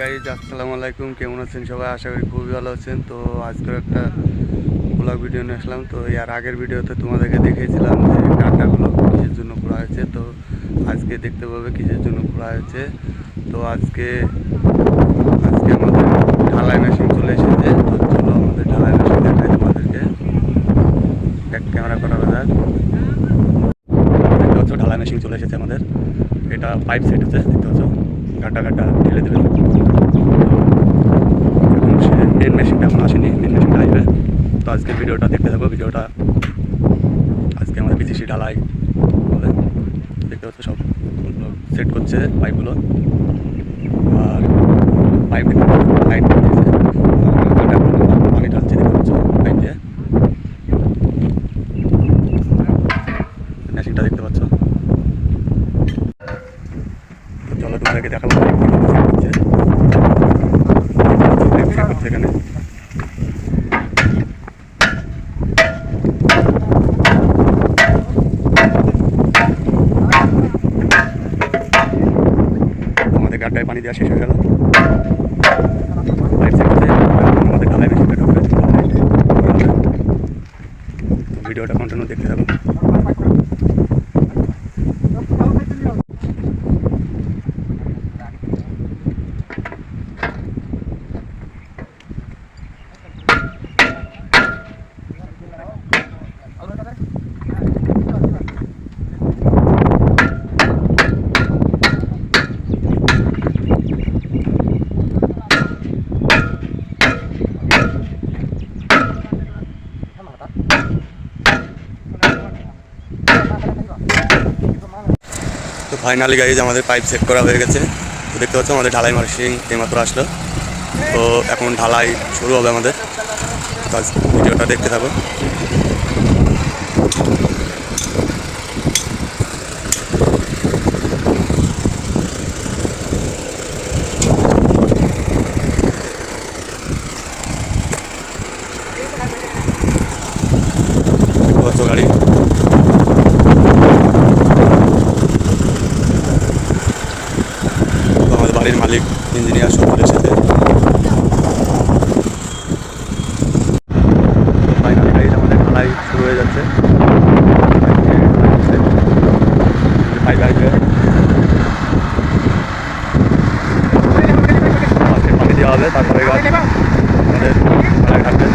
Guys আসসালামু আলাইকুম। কেমন আছেন সবাই? আশা করি খুবই ভালো আছেন। তো আজকের একটা ব্লগ ভিডিও নিয়ে আসলাম। তো এর আগের ভিডিওতে তোমাদেরকে দেখিয়েছিলাম যে কাটাগুলো কিসের জন্য খোলা হয়েছে। তো আজকে দেখতে পাবে কিসের জন্য খোলা হয়েছে। তো আজকে আজকে আমাদের ঢালাই মেশিন চলে এসেছে। তো চলো আমাদের ঢালাই মেশিন দেখাই তোমাদেরকে। ব্যাক ক্যামেরা করা যাক ঢালাই মেশিন চলে এসেছে আমাদের। এটা পাইপ সেট হচ্ছে। গাড্ডা গাড্ডা ঢেলে দেবে। এখন সে মেন মেশিনটা এখন আসেনি মেন মেশিনটা আসবে তো আজকে ভিডিওটা দেখতে থাকব ভিডিওটা আজকে আমাদের বিদেশি ঢালাই বলে দেখতে পাচ্ছ সব সেট করছে পাইপগুলো আর পাইপ লাইট দিয়েছে আর গাড্ডা পানি ঢালছে দেখতে পাচ্ছ পাইপ দিয়ে মেশিনটা দেখতে পাচ্ছ তো চলো তোমাদেরকে দেখাবো পাইপ কীভাবে সেট করছে পাইপ সেট করছে এখানে আমাদের গাড্ডায় পানি দেওয়া শেষ হয়ে গেল। আমাদের ঢালাই বেশি ভিডিওটা কন্টিনিউ দেখতে থাকো ফাইনালি গাইজ, আমাদের পাইপ সেট করা হয়ে গেছে। তো দেখতে পাচ্ছ, আমাদের ঢালাই মার্শিং এইমাত্র আসলো। তো এখন ঢালাই শুরু হবে আমাদের। ভিডিওটা দেখতে থাকো দেখতে পাচ্ছ গাড়ি তো আমাদের বাড়ির মালিক ইঞ্জিনিয়ার সব চলে এসেছে ফাইনালি গাড়ি আমাদের ঢালাই শুরু হয়ে যাচ্ছে। আসবে ফার্স্টে পানি দেওয়া হবে তারপরে গাছ। আমাদের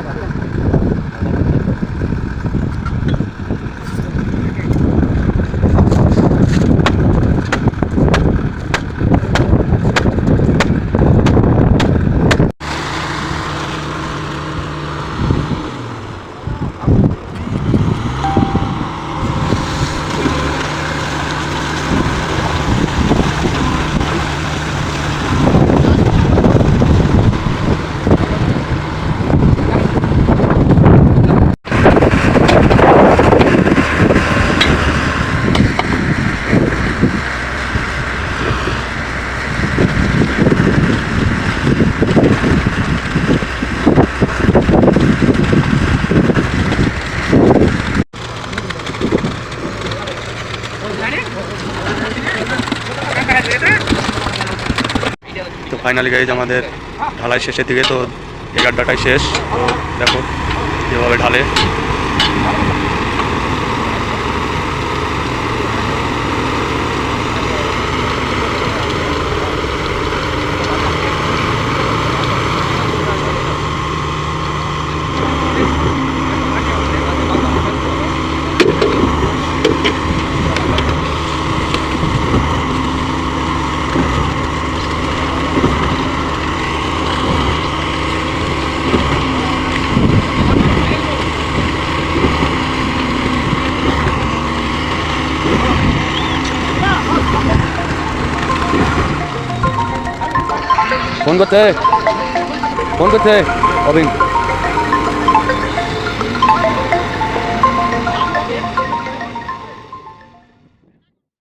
ঢালাই থাকবে তো ফাইনালি গাইজ আমাদের ঢালাই শেষের দিকে তো এগারোটাটাই শেষ। তো দেখো যেভাবে ঢালে। ফোন করছে ফোন করছে অবিন।